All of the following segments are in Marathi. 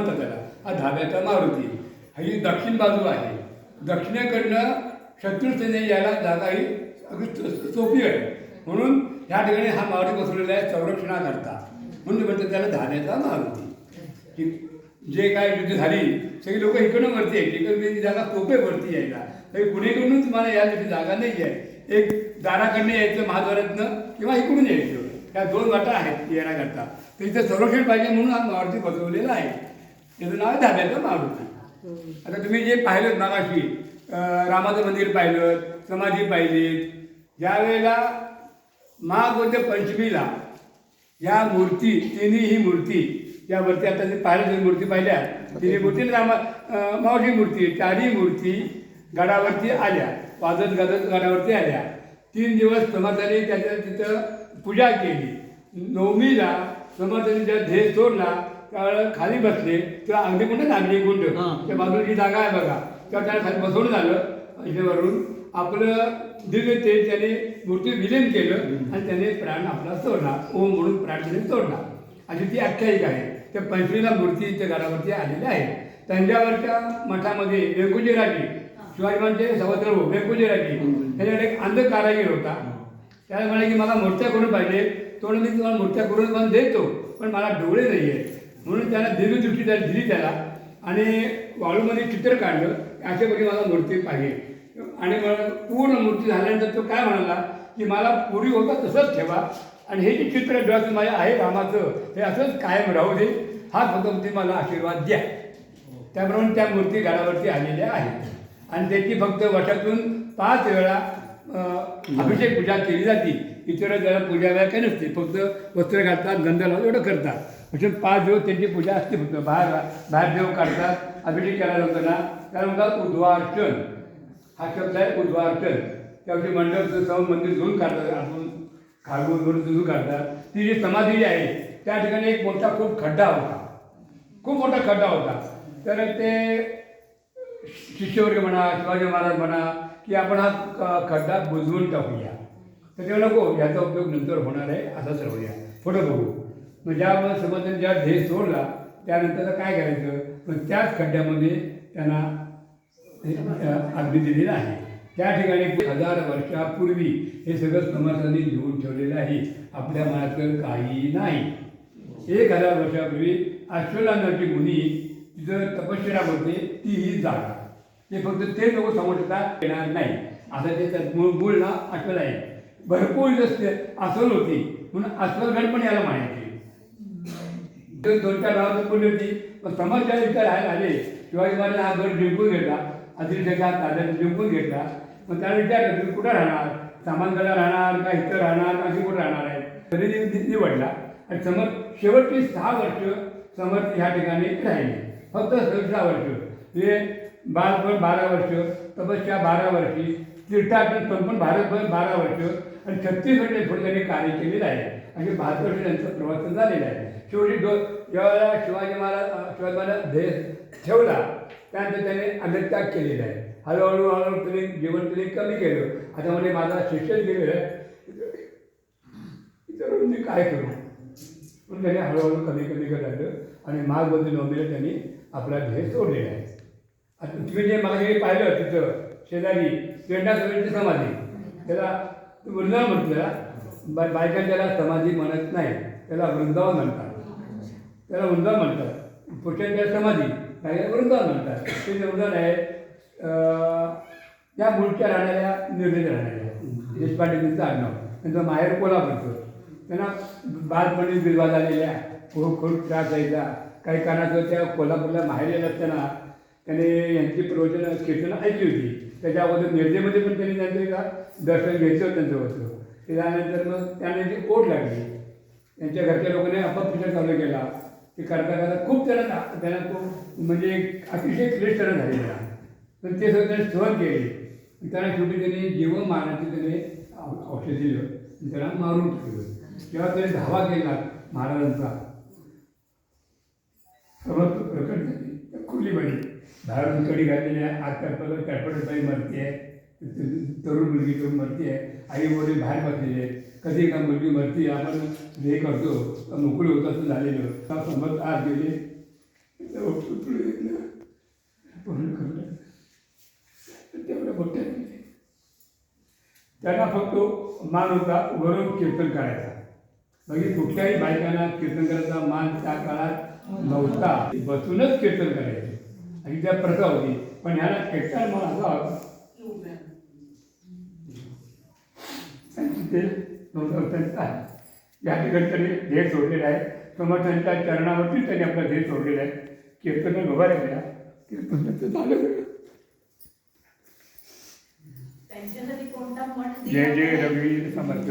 म्हणतात त्याला. हा धाब्याचा मारुती. ही दक्षिण बाजू आहे. दक्षिणेकडनं शत्रुसेने यायला जागा ही अगदी सोपी आहे. म्हणून ह्या ठिकाणी हा मारुती बसवलेला आहे संरक्षणाकरता. म्हणून म्हणतात त्याला धाब्याचा मारुती. की जे काय युद्ध झाली सगळी लोक इकडून वरती यायची इकडून ती जागा सोपे वरती यायला. तरी पुणेकडून तुम्हाला या दिवशी जागा नाही आहे. एक दाराकडनं यायचं महाद्वारातनं किंवा इकडून यायचं. ह्या दोन वाटा आहेत येण्याकरता. तर इथं संरक्षण पाहिजे म्हणून हा मारुती बसवलेला आहे. त्याचं नाव आहे धाब्याचं मारुती. आता तुम्ही जे पाहिलं मागाशी रामाचं मंदिर पाहिलं समाधी पाहिली ज्यावेळेला महागोद्य पंचमीला या मूर्ती तिन्ही ही मूर्ती यावरती आता जे पाहिलं तुम्ही मूर्ती पाहिल्या तिन्ही मूर्ती रामा अं, मावशी मूर्ती चारही मूर्ती गडावरती आल्या वाजत गाजत गडावरती आल्या. तीन दिवस समाजाने त्याच्या तिथं पूजा केली. नवमीला समर्थांनी ज्या ध्येय सोडला त्यावेळेला खाली बसले तेव्हा अगदी कुठे नागरी गुंड? त्या बाजूला जी जागा आहे बघा. तेव्हा त्याला खाली बसवून झालं इथेवरून आपलं दिव्य तेज त्याने मूर्ती विलीन केलं आणि त्याने प्राण आपला सोडला. ओम म्हणून प्राण त्याने सोडला. अशी ती आख्यायिका आहे. त्या पंचवीला मूर्ती त्या घरावरती आलेल्या आहे. तंजावरच्या मठामध्ये वेंकुजीराजी शिवाजी महाराजांचे सवत्र वेंकुजीराजी त्याच्याकडे एक अंध कारागीर होता. त्याला म्हणाले की मला मूर्त्या करून पाहिजे. तो मी तुम्हाला मूर्त्या करून पण देतो. पण मला डोळे नाही आहेत म्हणून त्याला दीर्घदृष्टी त्याला दिली त्याला. आणि वाळूमध्ये चित्र काढलं. अशापैकी मला मूर्ती पाहिजे. आणि मला पूर्ण मूर्ती झाल्यानंतर तो काय म्हणाला की मला पूर्वी होता तसंच ठेवा. आणि हे जे चित्र डोळ्यात माझ्या आहे रामाचं हे असंच कायम राहू दे. हा फक्त मला आशीर्वाद द्या. त्याप्रमाणे त्या मूर्ती घरावरती आलेल्या आहेत. आणि त्याची फक्त वर्षातून पाच वेळा अभिषेक पूजा केली जाते. इतर त्याला पूजा वेळा काही नसते. फक्त वस्त्र घालतात गंध लावून एवढं करतात. म्हणजे पाच दिवस त्यांची पूजा असते फक्त. बाहेर बाहेर देव काढतात अभिषेक केला जातो ना. त्याला म्हणतात उद्वार्चन. हा शब्द आहे उद्वार्चन. त्यावरती मंडप जाऊन मंदिर धुवून काढतात. आपण खारगून धुवून धुवून काढतात. ती जी समाधी जी आहे त्या ठिकाणी एक मोठा खूप खड्डा होता. खूप मोठा खड्डा होता. तर ते शिष्यवर्ग म्हणा शिवाजी महाराज म्हणा की आपण हा खड्डा बुजवून टाकूया. तर ते नको हो, याचा उपयोग नंतर होणार आहे. असं राहूया. पुढं बघू. मग ज्यामुळे समजून ज्या ध्येय सोडला त्यानंतर काय करायचं? पण त्याच खड्ड्यामध्ये त्यांना हे, अग्नी दिलेलं आहे त्या ठिकाणी हजार वर्षापूर्वी हे सगळं समाजाने लिहून ठेवलेलं आहे. आपल्या मनातलं काही नाही. एक हजार वर्षापूर्वी अश्वलानाची मुनी तिथं तपश्चर्या करते ती ही जागा ते फक्त ते लोक समजता येणार नाही. असं ते मूळ मूळ ना अश्वल आहे. भरपूर रस्ते अस्वल होती. म्हणून अस्वलगड पण याला म्हणायचे. दोन चार गावात कोणी होती? पण समाजच्या विचार आले शिवाजी महाराज हा गड जिंकून घेतला. आदिलशाच्या ताब्यात जिंकून घेतला. मग त्याला विचारलं तुम्ही कुठं राहणार? सामानगडला राहणार का इथं राहणार? का अशी कुठं राहणार आहे? तरी निवडला. आणि समर्थ शेवटची सहा वर्ष समर्थ ह्या ठिकाणी राहिले. फक्त सहा वर्ष. हे बालपण बारा वर्ष तपस्या बारा वर्षी तीर्थाटन संपूर्ण भारतभर बारा वर्ष आणि छत्तीसगड पुढे त्यांनी कार्य केलेलं आहे. आणि बहात्तर वर्ष त्यांचं प्रवासन झालेलं आहे. शेवटी डो ज्यावेळेला शिवाजी महाराज शिवाजी महाराज देश ठेवला त्यानंतर त्याने अग्नत्याग केलेला आहे. हळूहळू हळूहळू तुम्ही जीवन तुम्ही कमी केलं. आता म्हणजे माझा शिक्षण गेलेलं आहे. इतर मी काय करू? म्हणून त्याने हळूहळू कमी कमी करायचं आणि मागबद्दल नोंदीला त्यांनी आपला ध्येय सोडलेला आहे. आता तुम्ही जे मागे पाहिलं तिथं शेजारी पेंडा समितीची समाधी. त्याला वृंदावन म्हटलं त्याला बायका त्याला समाधी म्हणत नाही. त्याला वृंदावन म्हणतात. त्याला वृंदावन म्हणतात. पुरुषांच्या समाधी काही वृंदावन म्हणतात. ते जे वृंदावन आहे त्या मूळच्या राहणाऱ्या निर्णय राहणाऱ्या. देशपांडे त्यांचं आडनाव. त्यांचं माहेर कोल्हापूरचं. त्यांना बालपणी विधवा झालेल्या खूप खूप त्रास द्यायचा. काही कारणाचं त्या कोल्हापूरला माहेर येत असताना त्याने यांची प्रवचनं कीर्तनं ऐकली होती. त्याच्या अगोदर निर्देमध्ये पण त्यांनी त्यांचं एका दर्शन घेतलं त्यांचं होतं त्याच्यानंतर मग त्यांना जी ओढ लागली त्यांच्या घरच्या लोकांनी अपप्रचार चालू केला. ते करता करता खूप त्याला त्याला तो म्हणजे अतिशय क्लिष्ट झालेला पण ते सगळं त्याने सहन केले. त्याला शेवटी त्याने जीवन मारण्याचे त्याने औषध दिलं. आणि त्याला मारून ठेवलं तेव्हा त्याने धावा केला महाराजांचा समज प्रकट झाली. खुली बाई बाहेरून कडी घातलेली आहे. आत त्यापलं टटपट बाई मरते. आहे तरुण मुलगी तरुण मरते आहे. आई वडील बाहेर बसलेले आहेत कधी एका मुलगी मरते आपण हे करतो. तर मोकळी होत असं झालेलं. का समज आज गेले. पूर्ण करून तेवढं मोठ्या त्यांना फक्त मान होता वरून कीर्तन करायचा. म्हणजे कुठल्याही बायकांना कीर्तन करायचा मान त्या काळात नव्हता. बसूनच कीर्तन करायचे. आणि त्या प्रथा होती. पण ह्याला कीर्तन मान असा होता आणि ते नवदर्शनचा आहे. या ठिकाणी त्यांनी ध्येय सोडलेला आहे समर्थांच्या चरणावरती त्यांनी आपला ध्येय सोडलेला आहे. कीर्तन उभा राहिला. कीर्तनाचं झालं जय दिला जय होता? रघुवीर समर्थ.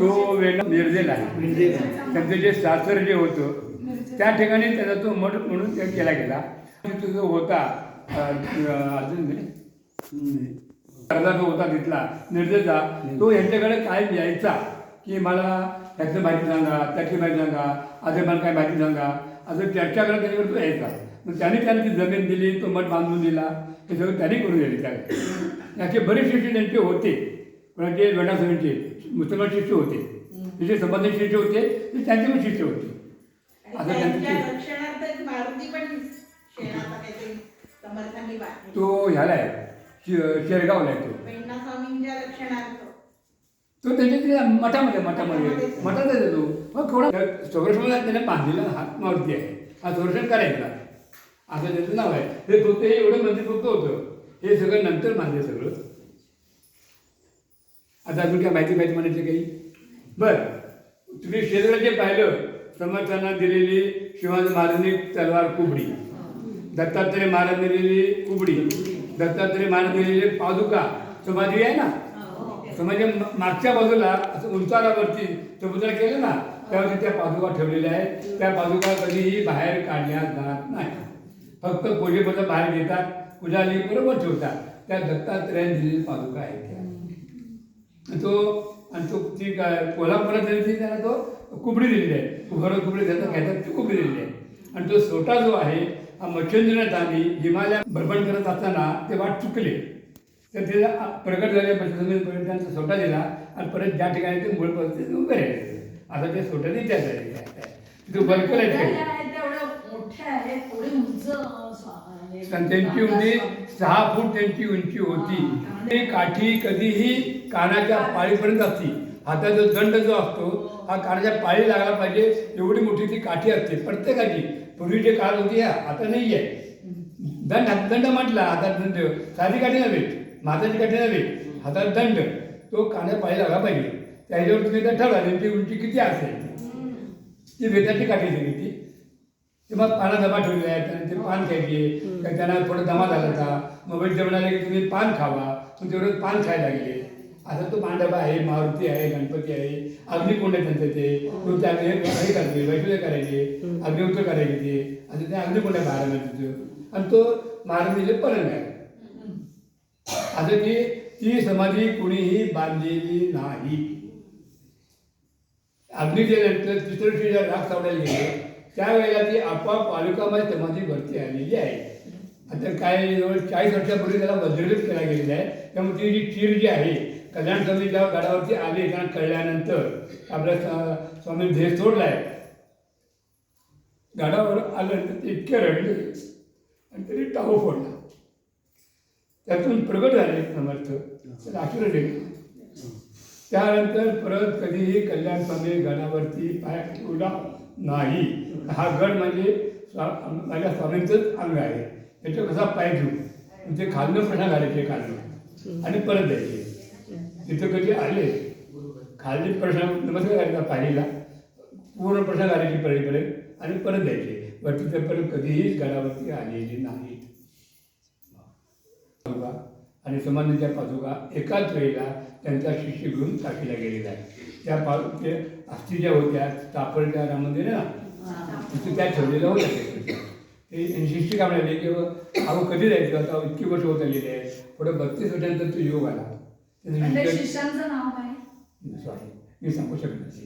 तो वेळ निर्देल आहे. त्यांचं जे सासर जे होतं त्या ठिकाणी त्याचा तो मठ म्हणून ते केला गेला. तो जो होता अजून जो होता तिथला निर्देशा तो यांच्याकडे काय यायचा की मला ह्याचं माहिती सांगा त्याची माहिती सांगा अजून मला काय माहिती सांगा. असं चर्चा करत त्याच्याकडे तो यायचा मग त्याने त्याने ती जमीन दिली तो मठ बांधून दिला. हे सगळं त्यांनी करून दिले त्या याचे बरेच शिष्य त्यांचे होते. कोणाचे वेणासमीचे मुसलमान शिष्य होते. तिचे संबंधित शिष्य होते ते त्यांचे पण शिष्य होते. आता त्यांचं त्यांच्या ते- ह्याला आहे. शेरगावला आहे तो वेण्णा स्वामींच्या रक्षणार्थ. तो त्याच्या त्या मठामध्ये मठामध्ये. मठातच येतो. मग थोडा संरक्षणाला त्याने बांधलेला हात मारुती आहे. हा संरक्षण करायचा. असं त्याचं नाव आहे. हे फक्त हे एवढं मंदिर फक्त होतं. हे सगळं नंतर बांधलं सगळं. आता अजून काय माहिती पाहिजे म्हणायचं काही? बरं. तुम्ही शेजारी जे पाहिलं. समर्थांना दिलेली शिवाजी महाराजांनी तलवार कुबडी. दत्तात्रय महाराज दिलेली कुबडी. दत्तात्रय महाराज दिलेली पादुका समाधी आहे ना? समाधी मा- मागच्या बाजूला असं उंचारावरती समुद्र केलं ना त्यावरती त्या पादुका ठेवलेल्या आहेत. त्या पादुका कधीही बाहेर काढल्या जात नाही. फक्त पूजेबद्दल बाहेर घेतात पूजाली बरोबर ठेवतात. त्या दत्तात्रयाने दिलेली पादुका आहेत त्या. तो आणि तो ती काय कोल्हापुरात दिली ती त्याला तो कुबडी दिलेली आहे. कुबडी त्याचा घेतात ती कुबडी दिलेली आहे. आणि तो सोटा जो आहे हा मच्छिंद्रनाथांनी हिमालयात भ्रमण करत असताना ते वाट चुकले. तर तिला प्रकट झाल्यापासून जमिनीपर्यंत त्यांचा सोटा दिला आणि परत ज्या ठिकाणी ते मूळ पद्धतीने उभे राहिले. आता ते सोटा नाही त्याच तिथे बरकल आहेत त्यांची उंची सहा फूट त्यांची उंची होती. ती काठी कधीही कानाच्या पाळीपर्यंत असती. हाताचा दंड जो असतो हा कानाच्या पाळी लागला पाहिजे एवढी मोठी ती काठी असते. प्रत्येकाची. पूर्वीचे काळ होती आता नाही आहे दंड हातदंड म्हटला हातात दंड. साधी काठी नव्हे. माताची काठी नव्हे. हातात दंड. तो कानाच्या पाळी लागला पाहिजे. त्याच्यावर तुम्ही तर ठरवा ती उंची किती असेल. ती वेताची काठी दिली ती. ते मग पाना दमा ठेवले आहे त्याने ते पान खायचे त्यांना थोडं दमा झाला होता. मग वैद्य म्हणाले की तुम्ही पान खावा. मग तेवढं पान खायला लागले. आता तो पांडवा आहे मारुती आहे गणपती आहे अग्निकुंड त्यांचं ते हे करायचे वैश्वय करायचे अग्निउत्तर करायचे ते असं ते अग्निकुंड तिथं. आणि तो महाराजांचे पलंग आहे. असं ती ती समाधी कुणीही बांधलेली नाही. अग्नी दिल्यानंतर तिसऱ्या राग सावडायला गेले. त्यावेळेला ती आपोआप पालुकामध्ये समाधी भरती आलेली आहे. आता काय जवळ चाळीस वर्षापूर्वी त्याला वज्रलेप केला गेलेला आहे. त्यामुळे ती जी चीर जी आहे कल्याण स्वामी जेव्हा गडावरती आले त्यांना कळल्यानंतर आपल्या स्वामी ध्येय सोडलाय. आहे गडावर आल्यानंतर ते इतके रडले आणि तरी टाहो फोडला. त्यातून प्रगट झाले समर्थ. तर आशीर्वाद त्यानंतर परत कधीही कल्याण स्वामी गडावरती पाय ठेवला नाही. हा गड म्हणजे स्वा- माझ्या स्वामींचंच अंग आहे. याच्यावर कसा पाय घेऊ? ते खालनं प्रश्न घालायचे खालनं आणि परत द्यायचे. तिथं कधी आले? खाली प्रश्न नमस्कार करायचा पाणीला पूर्ण प्रश्न घालायचे पलीकडे आणि परत द्यायचे. पण तिथं परत कधीही घरावरती आलेली नाही आणि समाधीच्या पादुका एकाच वेळेला त्यांचा शिष्य घेऊन टाकीला गेलेला आहे. त्या पा ते अस्थी ज्या होत्या तापडच्या रामंदिर ना तिथे त्या ठेवलेल्या होत्या ते शिष्य काय म्हणाले की "बाबा, अहो कधी जायचं? आता इतकी वर्ष होत आलेली आहे. पुढे बत्तीस वर्षांचा तो योग आला. त्याचे शिष्य- शिष्यांचं नाव काय? सॉरी मी सांगू शकत नाही.